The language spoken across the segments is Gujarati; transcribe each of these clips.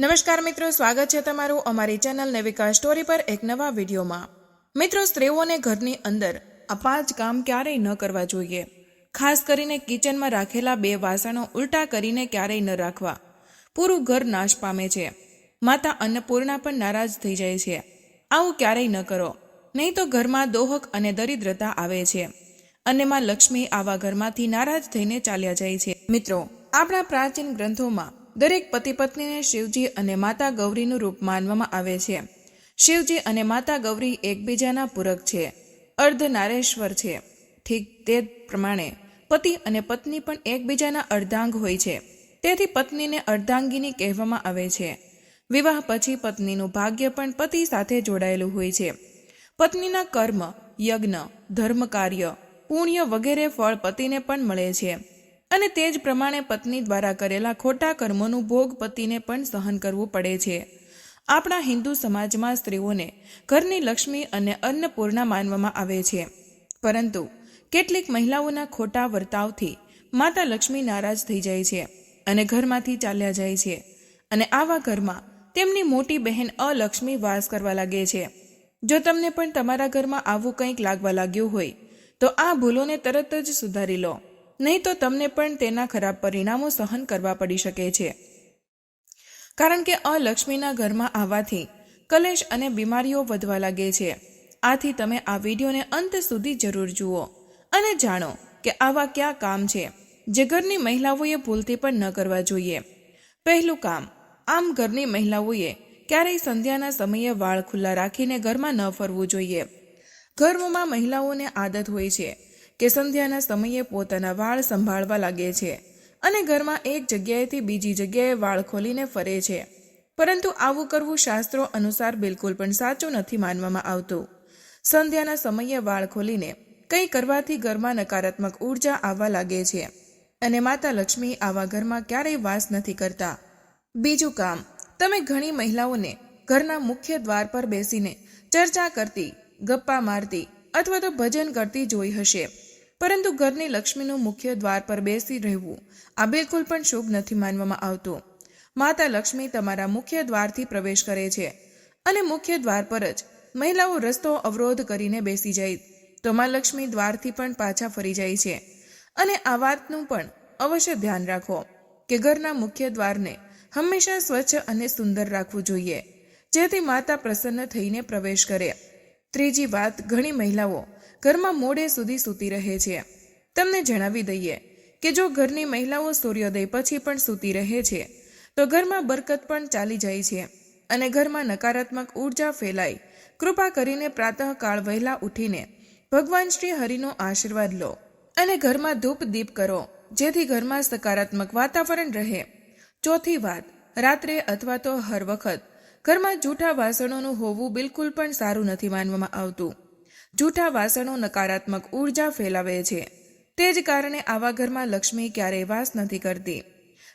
નમસ્કાર મિત્રો, સ્વાગત છે તમારું અમારી ચેનલ નેવિકા સ્ટોરી પર એક નવા વિડીયોમાં. મિત્રો, સ્ત્રીઓને ઘરની અંદર આ પાંચ કામ ક્યારેય ન કરવા જોઈએ. ખાસ કરીને કિચનમાં રાખેલા બે વાસણો ઉલટા કરીને ક્યારેય ન રાખવા. પૂરું ઘર નાશ પામે છે. માતા અન્નપૂર્ણા પણ નારાજ થઈ જાય છે. આવું ક્યારેય ન કરો. નહીં તો ઘરમાં દોહક અને દરિદ્રતા આવે છે. અને માં લક્ષ્મી આવા ઘરમાંથી નારાજ થઈને ચાલ્યા જાય છે. મિત્રો, આપણા પ્રાચીન ગ્રંથોમાં દરેક પતિ પત્નીને શિવજી અને માતા ગૌરીનું રૂપ માનવામાં આવે છે. શિવજી અને માતા ગૌરી એકબીજાના પૂરક છે. અર્ધ નારેશ્વર છે. ઠીક તે પ્રમાણે પતિ અને પત્ની પણ એકબીજાના અર્ધાંગ હોય છે. તેથી પત્નીને અર્ધાંગીની કહેવામાં આવે છે. વિવાહ પછી પત્નીનું ભાગ્ય પણ પતિ સાથે જોડાયેલું હોય છે. પત્નીના કર્મ, યજ્ઞ ધર્મ કાર્ય પુણ્ય વગેરે ફળ પતિને પણ મળે છે. અને તે જ પ્રમાણે પત્ની દ્વારા કરેલા ખોટા કર્મોનું ભોગ પતિને પણ સહન કરવું પડે છે. આપણા હિન્દુ સમાજમાં સ્ત્રીઓને ઘરની લક્ષ્મી અને અન્નપૂર્ણા માનવામાં આવે છે. પરંતુ કેટલીક મહિલાઓના ખોટા વર્તાવથી માતા લક્ષ્મી નારાજ થઈ જાય છે અને ઘરમાંથી ચાલ્યા જાય છે અને આવા ઘરમાં તેમની મોટી બહેન અલક્ષ્મી વાસ કરવા લાગે છે. જો તમને પણ તમારા ઘરમાં આવું કંઈક લાગવા લાગ્યું હોય, તો આ ભૂલોને તરત જ સુધારી લો. નહીં તો તમને પણ તેના ખરાબ પરિણામો સહન કરવા પડી શકે છે. કારણ કે અલક્ષ્મીના ઘરમાં આવવાથી કલેશ અને બીમારીઓ વધવા લાગે છે. આથી તમે આ વિડીયોને અંત સુધી જરૂર જુઓ અને જાણો કે આવા કયા કામ છે જે ઘરની મહિલાઓએ ભૂલથી પણ ન કરવા જોઈએ. પહેલું કામ, આમ ઘરની મહિલાઓએ ક્યારેય સંધ્યાના સમયે વાળ ખુલ્લા રાખીને ઘરમાં ન ફરવું જોઈએ. ઘરમાં મહિલાઓને આદત હોય છે કે સંધ્યાના સમયે પોતાના વાળ સંભાળવા લાગે છે અને ઘરમાં એક જગ્યાએથી બીજી જગ્યાએ વાળ ખોલીને ફરે છે. પરંતુ આવું કરવું શાસ્ત્રો અનુસાર બિલકુલ પણ સાચું નથી માનવામાં આવતું. સંધ્યાના સમયે વાળ ખોલીને કંઈ કરવાથી ઘરમાં નકારાત્મક ઊર્જા આવવા લાગે છે અને માતા લક્ષ્મી આવા ઘરમાં ક્યારેય વાસ નથી કરતા. બીજું કામ, તમે ઘણી મહિલાઓને ઘરના મુખ્ય દ્વાર પર બેસીને ચર્ચા કરતી, ગપ્પા મારતી અથવા તો ભજન કરતી જોઈ હશે. પરંતુ ઘરની લક્ષ્મીનું મુખ્ય દ્વાર પર બેસી રહેવું, આ બિલકુલ પણ શુભ નથી માનવામાં આવતું. માતા લક્ષ્મી તમારા મુખ્ય દ્વારથી પ્રવેશ કરે છે અને મુખ્ય દ્વાર પર જ મહિલાઓ રસ્તો અવરોધ કરીને બેસી જાય, તો માં લક્ષ્મી દ્વારથી પણ પાછા ફરી જાય છે. અને આ વાતનું પણ અવશ્ય ધ્યાન રાખો કે ઘરના મુખ્ય દ્વારને હંમેશા સ્વચ્છ અને સુંદર રાખવું જોઈએ, જેથી માતા પ્રસન્ન થઈને પ્રવેશ કરે. ત્રીજી વાત, ઘણી મહિલાઓ ઘરમાં મોડે સુધી સૂતી રહે છે. તમને જણાવી દઈએ કે જો ઘરની મહિલાઓ સૂર્યોદય પછી પણ સૂતી રહે છે, તો ઘરમાં બરકત પણ ચાલી જાય છે અને ઘરમાં નકારાત્મક ઊર્જા ફેલાય. કૃપા કરીને પ્રાતઃકાળ વહેલા ઉઠીને ભગવાન શ્રી હરિનો આશીર્વાદ લો અને ઘરમાં ધૂપ દીપ કરો, જેથી ઘરમાં સકારાત્મક વાતાવરણ રહે. ચોથી વાત, રાત્રે અથવા તો હર વખત ઘરમાં જૂઠા વાસણોનું હોવું બિલકુલ પણ સારું નથી માનવામાં આવતું. જૂઠા વાસણો નકારાત્મક ઊર્જા ફેલાવે છે. તે જ કારણે આવા ઘરમાં લક્ષ્મી ક્યારેય વાસ નથી કરતી.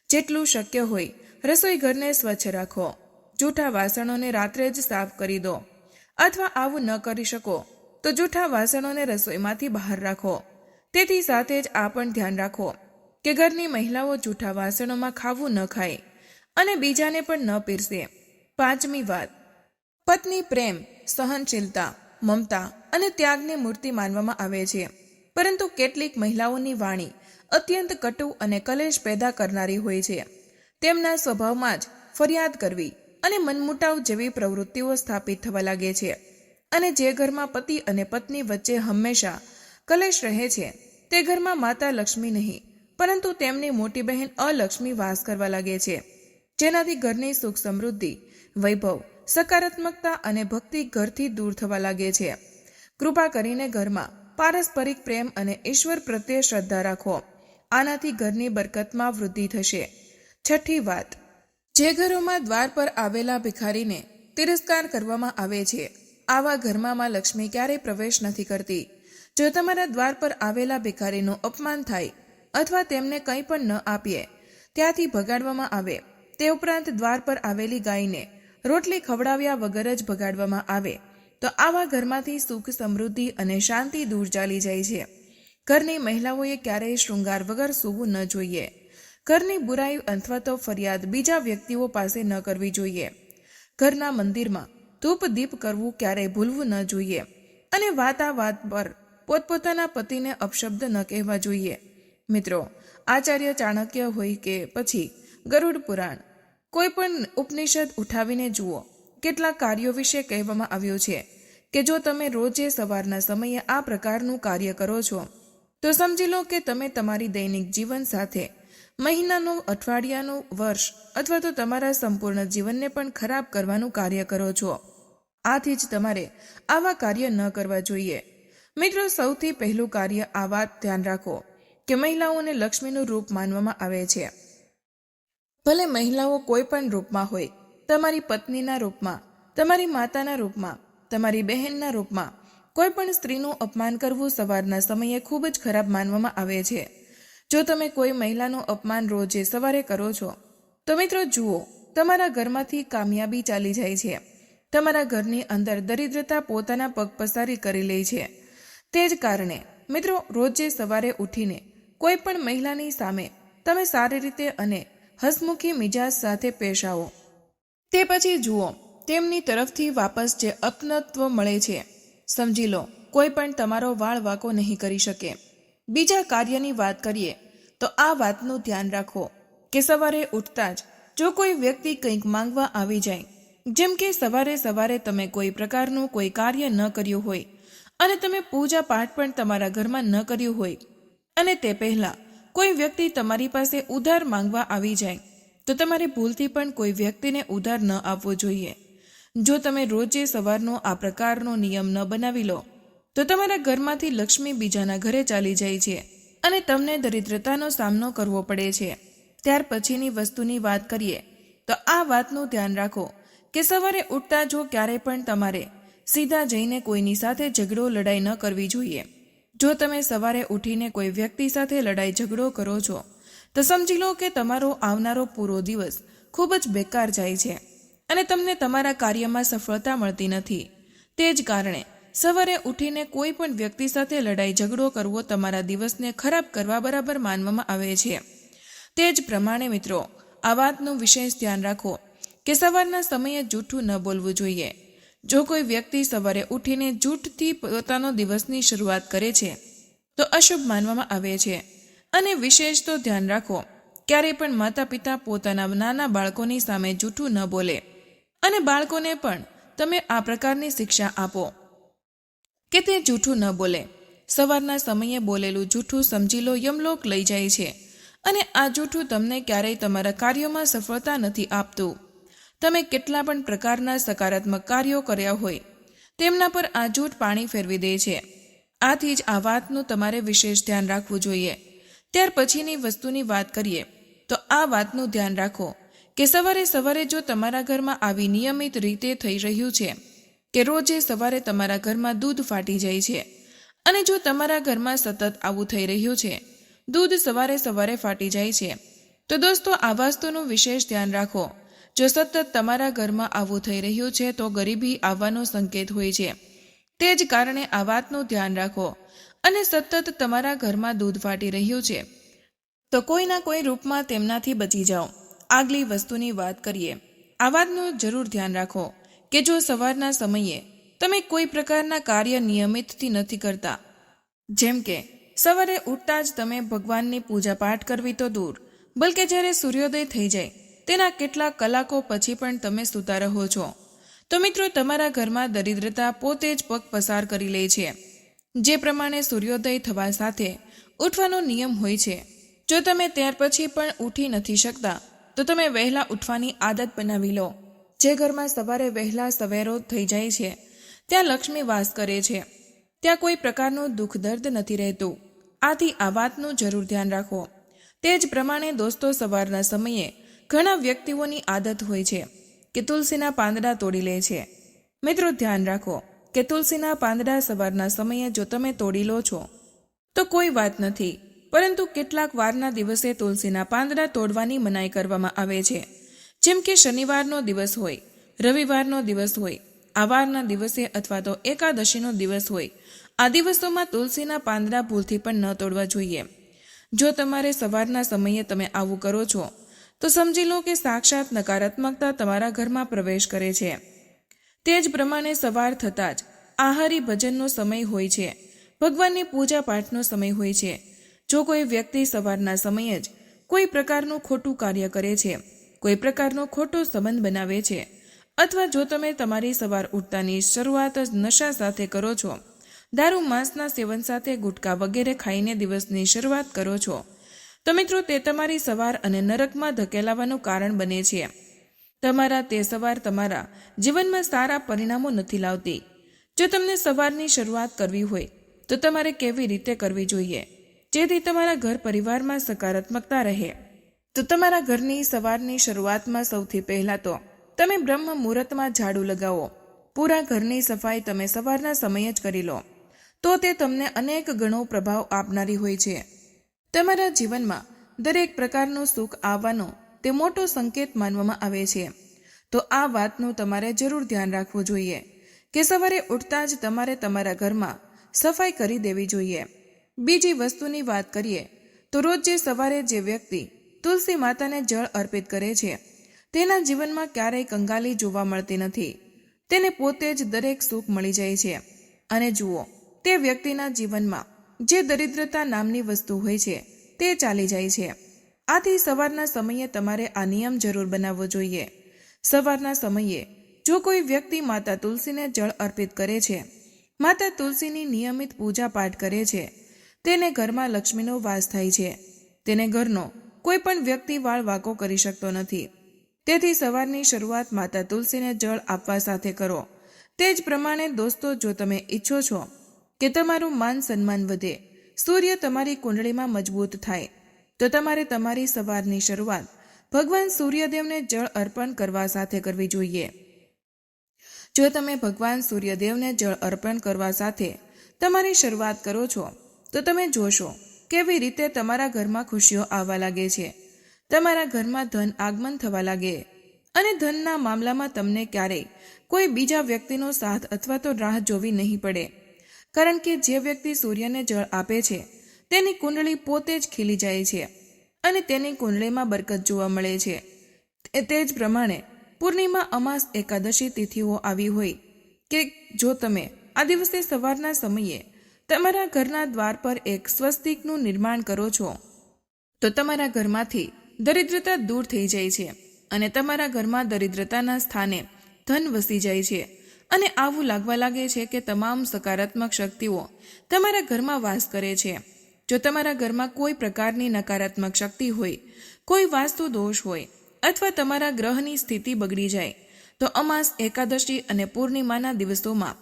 જેટલું શક્ય હોય, રસોઈ ઘરને સ્વચ્છ રાખો. જૂઠા વાસણોને રાત્રે જ સાફ કરી દો. અથવા આવું ન કરી શકો, તો જૂઠા વાસણોને રસોઈમાંથી બહાર રાખો. તેથી સાથે જ આ પણ ધ્યાન રાખો કે ઘરની મહિલાઓ જૂઠા વાસણોમાં ખાવું ન ખાય અને બીજાને પણ ન પીરસે. પાંચમી વાત. પત્ની પ્રેમ, સહનશીલતા, મમતા. અને ત્યાગની મૂર્તિ માનવામાં આવે છે. પરંતુ કેટલીક મહિલાઓની વાણી અત્યંત કટુ અને કલેશ પેદા કરનારી હોય છે. તેમના સ્વભાવમાં જ ફરિયાદ કરવી અને મનમુટાવ જેવી પ્રવૃત્તિઓ સ્થાપિત થવા લાગે છે. અને જે ઘરમાં પતિ અને પત્ની વચ્ચે હંમેશા કલેશ રહે છે, તે ઘરમાં માતા લક્ષ્મી નહીં, પરંતુ તેમની મોટી બહેન અલક્ષ્મી વાસ કરવા લાગે છે. જેનાથી ઘરની સુખ સમૃદ્ધિ, વૈભવ, સકારાત્મકતા અને ભક્તિ ઘરથી દૂર થવા લાગે છે. કૃપા કરીને ઘરમાં પારસ્પરિક પ્રેમ અને ઈશ્વર પ્રત્યે શ્રદ્ધા રાખો. આનાથી ઘરની બરકતમાં વૃદ્ધિ થશે. છઠ્ઠી વાત. જે ઘરોમાં દ્વાર પર આવેલા ભિખારીને તિરસ્કાર કરવામાં આવે છે, આવા ઘરમાં માં લક્ષ્મી ક્યારેય પ્રવેશ નથી કરતી. જો તમારા દ્વાર પર આવેલા ભિખારીનું અપમાન થાય અથવા તેમને કંઈ પણ ન આપીએ, ત્યાંથી ભગાડવામાં આવે. તે ઉપરાંત દ્વાર પર આવેલી ગાયને રોટલી ખવડાવ્યા વગર જ ભગાડવામાં આવે. તો આવા ઘરમાંથી સુખ, સમૃદ્ધિ અને શાંતિ દૂર ચાલી જાય છે. ઘરની મહિલાઓએ ક્યારેય શૃંગાર વગર સૂવું ન જોઈએ. ઘરની બુરાઈ અથવા તો ફરિયાદ બીજા વ્યક્તિઓ પાસે ન કરવી જોઈએ. ઘરના મંદિરમાં ધૂપ દીપ કરવું ક્યારેય ભૂલવું ન જોઈએ. અને વાત વાત પર પોતપોતાના પતિને અપશબ્દ ન કહેવા જોઈએ. મિત્રો, આચાર્ય ચાણક્ય હોય કે પછી ગરુડ પુરાણ, કોઈ પણ ઉપનિષદ ઉઠાવીને જુઓ. કેટલાક કાર્યો વિશે કહેવામાં આવ્યું છે કે જો તમે રોજે સવારના સમયે આ પ્રકારનું કાર્ય કરો છો, તો સમજી લો કે તમે તમારી દૈનિક જીવન સાથે મહિનાનું, અઠવાડિયાનું, વર્ષ અથવા તો તમારા સંપૂર્ણ જીવનને પણ ખરાબ કરવાનું કાર્ય કરો છો. આથી જ તમારે આવા કાર્ય ન કરવા જોઈએ. મિત્રો, સૌથી પહેલું કાર્ય આ વાત ધ્યાન રાખો કે મહિલાઓને લક્ષ્મીનું રૂપ માનવામાં આવે છે. ભલે મહિલાઓ કોઈ પણ રૂપમાં હોય તમારી પત્નીના રૂપમાં, તમારી માતાના રૂપમાં, તમારી બહેનના રૂપમાં. કોઈ પણ સ્ત્રીનું અપમાન કરવું સવારના સમયે ખૂબ જ ખરાબ માનવામાં આવે છે. જો તમે કોઈ મહિલાનું અપમાન રોજે સવારે કરો છો, તો મિત્રો જુઓ, તમારા ઘરમાંથી કામયાબી ચાલી જાય છે. તમારા ઘરની અંદર દરિદ્રતા પોતાના પગ પસારી કરી લે છે. તે જ કારણે, મિત્રો, રોજે સવારે ઉઠીને કોઈ પણ મહિલાની સામે તમે સારી રીતે અને હસમુખી મિજાજ સાથે પેશ આવો તે પછી જુઓ, તેમની તરફથી વાપસ જે અપનત્વ મળે છે, સમજી લો, કોઈ પણ તમારો વાળ વાકો નહીં કરી શકે. બીજા કાર્યની વાત કરીએ, તો આ વાતનું ધ્યાન રાખો, કે સવારે ઉઠતા જ, જો કોઈ વ્યક્તિ કંઈક માંગવા આવી જાય, જેમ કે સવારે સવારે તમે કોઈ પ્રકારનું કોઈ કાર્ય ન કર્યું હોય, અને તમે પૂજા પાઠ પણ તમારા ઘરમાં ન કર્યું હોય, અને તે પહેલાં કોઈ વ્યક્તિ તમારી પાસે ઉધાર માંગવા આવી જાય તો તમારે ભૂલથી પણ કોઈ વ્યક્તિને ઉધાર ન આપવો જોઈએ. જો તમે રોજે સવારનો આ પ્રકારનો નિયમ ન બનાવી લો, તો તમારા ઘરમાંથી લક્ષ્મી બીજાના ઘરે ચાલી જાય છે અને તમને દરિદ્રતાનો સામનો કરવો પડે છે. ત્યાર પછીની વસ્તુની વાત કરીએ, તો આ વાતનું ધ્યાન રાખો કે સવારે ઉઠતા જો ક્યારે પણ તમારે સીધા જઈને કોઈની સાથે ઝઘડો લડાઈ ન કરવી જોઈએ. જો તમે સવારે ઉઠીને કોઈ વ્યક્તિ સાથે લડાઈ ઝઘડો કરો છો તો સમજી લો કે તમારો આવનારો પૂરો દિવસ ખૂબ જ બેકાર જાય છે અને તમને તમારા કાર્યમાં સફળતા મળતી નથી. તે જ કારણે સવારે ઉઠીને કોઈ પણ વ્યક્તિ સાથે લડાઈ ઝઘડો કરવો તમારા દિવસને ખરાબ કરવા બરાબર માનવામાં આવે છે. તે જ પ્રમાણે મિત્રો, આ વાતનું વિશેષ ધ્યાન રાખો કે સવારના સમયે જૂઠું ન બોલવું જોઈએ. જો કોઈ વ્યક્તિ સવારે ઉઠીને જૂઠથી પોતાનો દિવસની શરૂઆત કરે છે, તો અશુભ માનવામાં આવે છે. અને વિશેષ તો ધ્યાન રાખો, ક્યારેય પણ માતા પિતા પોતાના નાના બાળકોની સામે જૂઠું ન બોલે. અને બાળકોને પણ તમે આ પ્રકારની શિક્ષા આપો. કે તે જૂઠું ન બોલે. સવારના સમયે બોલેલું જૂઠું સમજી લો, યમલોક લઈ જાય છે. અને આ જૂઠું તમને ક્યારેય તમારા કાર્યોમાં સફળતા નથી આપતું. તમે કેટલા પણ પ્રકારના સકારાત્મક કાર્યો કર્યા હોય, તેમના પર આ જૂઠ પાણી ફેરવી દે છે. આથી જ આ વાતનું તમારે વિશેષ ધ્યાન રાખવું જોઈએ. ત્યાર પછીની વસ્તુની વાત કરીએ, તો આ વાતનું ધ્યાન રાખો કે સવારે સવારે જો તમારા ઘરમાં આવી નિયમિત રીતે થઈ રહ્યું છે, કે રોજે સવારે તમારા ઘરમાં દૂધ ફાટી જાય છે, અને જો તમારા ઘરમાં સતત આવું થઈ રહ્યું છે, દૂધ સવારે સવારે ફાટી જાય છે, તો દોસ્તો આ વાસ્તુનું વિશેષ ધ્યાન રાખો. જો સતત તમારા ઘરમાં આવું થઈ રહ્યું છે, તો ગરીબી આવવાનો સંકેત હોય છે. તે જ કારણે આ વાતનું ધ્યાન રાખો અને સતત તમારા ઘરમાં દૂધ ફાટી રહ્યું છે. તો કોઈના કોઈ રૂપમાં તેમનાથી બચી જાઓ. આગલી વસ્તુની વાત કરીએ. આ વાતનું જરૂર ધ્યાન રાખો કે જો સવારના સમયે તમે કોઈ પ્રકારના કાર્ય નિયમિતથી નથી કરતા. જેમ કે, સવારે ઉઠતા જ તમે ભગવાનની પૂજા પાઠ કરવી તો દૂર, બલકે જ્યારે સૂર્યોદય થઈ જાય, તેના કેટલા કલાકો પછી પણ તમે સૂતા રહો છો. તો મિત્રો, તમારા ઘરમાં દરિદ્રતા પોતે જ પગ પસાર કરી લે છે. જે પ્રમાણે સૂર્યોદય થવા સાથે ઉઠવાનો નિયમ હોય છે. જો તમે ત્યાર પછી પણ ઉઠી નથી શકતા, તો તમે વહેલા ઉઠવાની આદત બનાવી લો. જે ઘરમાં સવારે વહેલા સવેરો થઈ જાય છે, ત્યાં લક્ષ્મી વાસ કરે છે. ત્યાં કોઈ પ્રકારનું દુઃખ દર્દ નથી રહેતું. આથી આ વાતનું જરૂર ધ્યાન રાખો. તે જ પ્રમાણે દોસ્તો સવારના સમયે ઘણા વ્યક્તિઓની આદત હોય છે, કે તુલસીના પાંદડા તોડી લે છે. મિત્રો, ધ્યાન રાખો. કે તુલસીના પાંદડા સવારના સમયે જો તમે તોડી લો છો, તો કોઈ વાત નથી. પરંતુ કેટલાક વારના દિવસે તુલસીના પાંદડા તોડવાની મનાઈ કરવામાં આવે છે. જેમ કે શનિવારનો દિવસ હોય, રવિવારનો દિવસ હોય આ વારના દિવસે અથવા તો એકાદશીનો દિવસ હોય, આ દિવસોમાં તુલસીના પાંદડા ભૂલથી પણ ન તોડવા જોઈએ. જો તમારે સવારના સમયે તમે આવું કરો છો, તો સમજી લો કે સાક્ષાત નકારાત્મકતા તમારા ઘરમાં પ્રવેશ કરે છે. તે જ પ્રમાણે સવાર થતાં જ આહારી ભજનનો સમય હોય છે. ભગવાનની પૂજા પાઠનો સમય હોય છે. જો કોઈ વ્યક્તિ સવારના સમયે જ કોઈ પ્રકારનું ખોટું કાર્ય કરે છે, કોઈ પ્રકારનો ખોટો સંબંધ બનાવે છે, અથવા જો તમે તમારી સવાર ઉઠતાની શરૂઆત જ નશા સાથે કરો છો, દારૂ માંસના સેવન સાથે ગુટકા વગેરે ખાઈને દિવસની શરૂઆત કરો છો, તો મિત્રો તે તમારી સવાર અને નરકમાં ધકેલાવાનું કારણ બને છે. તમારા તે સવાર તમારા જીવનમાં સારા પરિણામો નથી લાવતી. જો તમને સવારની શરૂઆત કરવી હોય, તો તમારે કેવી રીતે કરવી જોઈએ? જેથી તમારા ઘર પરિવારમાં સકારાત્મકતા રહે. તો તમારા ઘરની સવારની શરૂઆતમાં સૌથી પહેલાં તો તમે બ્રહ્મ મુહૂર્તમાં ઝાડુ લગાવો. પૂરા ઘરની સફાઈ તમે સવારના સમયે જ કરી લો. તો તે તમને અનેક ગણો પ્રભાવ આપનારી હોય છે. તમારા જીવનમાં દરેક પ્રકારનું સુખ આવવાનો તે મોટો સંકેત માનવામાં આવે છે. તો આ વાતનું તમારે જરૂર ધ્યાન રાખવું જોઈએ કે સવારે ઉઠતા જ તમારે તમારા ઘરમાં સફાઈ કરી દેવી જોઈએ. બીજી વસ્તુની વાત કરીએ, તો રોજ સવારે જે વ્યક્તિ તુલસી માતાને જળ અર્પિત કરે છે, તેના જીવનમાં ક્યારેય કંગાલી જોવા મળતી નથી. તેને પોતે જ દરેક સુખ મળી જાય છે. અને જુઓ, તે વ્યક્તિના જીવનમાં જે દરિદ્રતા નામની વસ્તુ હોય છે, તે ચાલી જાય છે. આથી સવારના સમયે તમારે આ નિયમ જરૂર બનાવવો જોઈએ. સવારના સમયે, જો કોઈ વ્યક્તિ માતા તુલસીને જળ અર્પિત કરે છે, માતા તુલસીની નિયમિત પૂજા પાઠ કરે છે, તેને ઘરમાં લક્ષ્મીનો વાસ થાય છે. તેને ઘરનો કોઈ પણ વ્યક્તિ વાળ વાંકો કરી શકતો નથી. તેથી સવારની શરૂઆત માતા તુલસીને જળ આપવા સાથે કરો. તે જ પ્રમાણે દોસ્તો, જો તમે ઈચ્છો છો કે તમારું માન સન્માન વધે, સૂર્ય તમારી કુંડળીમાં મજબૂત થાય. તો તમારે તમારી સવારની શરૂઆત ભગવાન સૂર્યદેવને જળ અર્પણ કરવા સાથે કરવી જોઈએ. જો તમે ભગવાન સૂર્યદેવને જળ અર્પણ કરવા સાથે તમારી શરૂઆત કરો છો, તો તમે જોશો કેવી રીતે તમારા ઘરમાં ખુશીઓ આવવા લાગે છે. તમારા ઘરમાં ધન આગમન થવા લાગે અને ધનના મામલામાં તમને ક્યારેય કોઈ બીજા વ્યક્તિનો સાથ અથવા તો રાહ જોવી નહીં પડે. કારણ કે જે વ્યક્તિ સૂર્યને જળ આપે છે તેની કુંડળી પોતે જ ખીલી જાય છે અને તેની કુંડળીમાં બરકત જોવા મળે છે. તે- જ પ્રમાણે પૂર્ણિમા અમાસ એકાદશી તિથિઓ આવી હોય કે જો તમે આ દિવસે સવારના સમયે તમારા ઘરના દ્વાર પર એક સ્વસ્તિકનું નિર્માણ કરો છો, તો તમારા ઘરમાંથી દરિદ્રતા દૂર થઈ જાય છે અને તમારા ઘરમાં દરિદ્રતાના સ્થાને ધન વસી જાય છે અને આવું લાગવા લાગે છે કે તમામ સકારાત્મક શક્તિઓ તમારા ઘરમાં વાસ કરે છે. જો તમારા ઘરમાં કોઈ પ્રકારની નકારાત્મક શક્તિ હોય, કોઈ વાસ્તુ દોષ હોય અથવા તમારા ગ્રહની સ્થિતિ બગડી જાય, તો અમાસ, એકાદશી અને પૂર્ણિમાના દિવસોમાં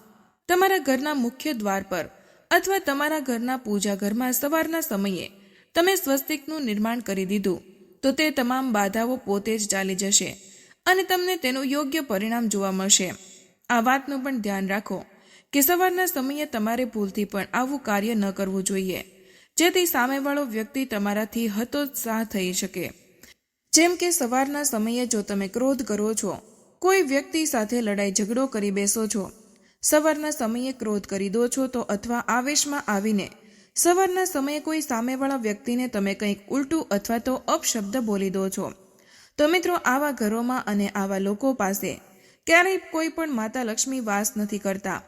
તમારા ઘરના મુખ્ય દ્વાર પર અથવા તમારા ઘરના પૂજા ઘરમાં સવારના સમયે તમે સ્વસ્તિકનું નિર્માણ કરી દીધું, તો તે તમામ બાધાઓ પોતે જ ચાલી જશે અને તમને તેનું યોગ્ય પરિણામ જોવા મળશે. આ વાતનું પણ ધ્યાન રાખો કે સવારના સમયે તમારે ભૂલથી પણ આવું કાર્ય ન કરવું જોઈએ. જેથી સામેવાળો વ્યક્તિ તમારાથી હતોત્સાહ થઈ શકે. જેમ કે સવારના સમયે જો તમે ક્રોધ કરો છો, કોઈ વ્યક્તિ સાથે લડાઈ ઝઘડો કરી બેસો છો, સવારના સમયે ક્રોધ કરી દો છો તો અથવા આવેશમાં આવીને, સવારના સમયે કોઈ સામેવાળા વ્યક્તિને તમે કંઈક ઉલટું અથવા તો અપશબ્દ બોલી દો છો. તો મિત્રો, આવા ઘરોમાં અને આવા લોકો પાસે ક્યારેય કોઈ પણ માતા લક્ષ્મી વાસ નથી કરતા.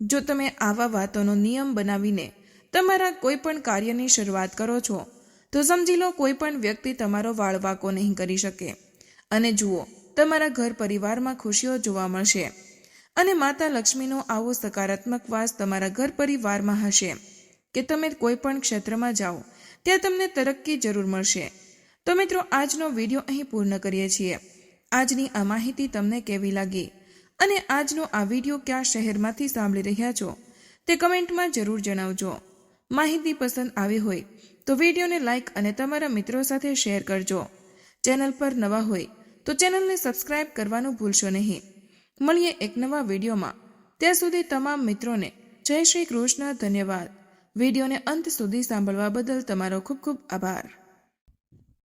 જો તમે આવા વાતોનો નિયમ બનાવીને તમારા કોઈ પણ કાર્યની શરૂઆત કરો છો, તો સમજી લો કોઈ પણ વ્યક્તિ તમારો વાળવાકો નહીં કરી શકે. અને જુઓ, તમારા ઘર પરિવારમાં ખુશીઓ જોવા મળશે. અને માતા લક્ષ્મીનો આવો સકારાત્મક વાસ તમારા ઘર પરિવારમાં હશે. કે તમે કોઈ પણ ક્ષેત્રમાં જાઓ, ત્યાં તમને તરક્કી જરૂર મળશે. તો મિત્રો, આજનો વીડિયો અહીં પૂર્ણ કરીએ છીએ. આજની આ માહિતી તમને કેવી લાગી? અને આજનો આ વીડિયો કયા શહેરમાંથી સાંભળી રહ્યા છો? તે કમેન્ટમાં જરૂર જણાવજો. માહિતી પસંદ આવી હોય તો વિડીયોને લાઇક અને તમારા મિત્રો સાથે શેર કરજો. ચેનલ પર નવા હોય તો ચેનલને સબસ્ક્રાઇબ કરવાનું ભૂલશો નહીં. મળીએ એક નવા વિડીયોમાં. ત્યાં સુધી તમામ મિત્રોને જય શ્રી કૃષ્ણ, ધન્યવાદ. વિડીયોને અંત સુધી સાંભળવા બદલ તમારો ખૂબ ખૂબ આભાર.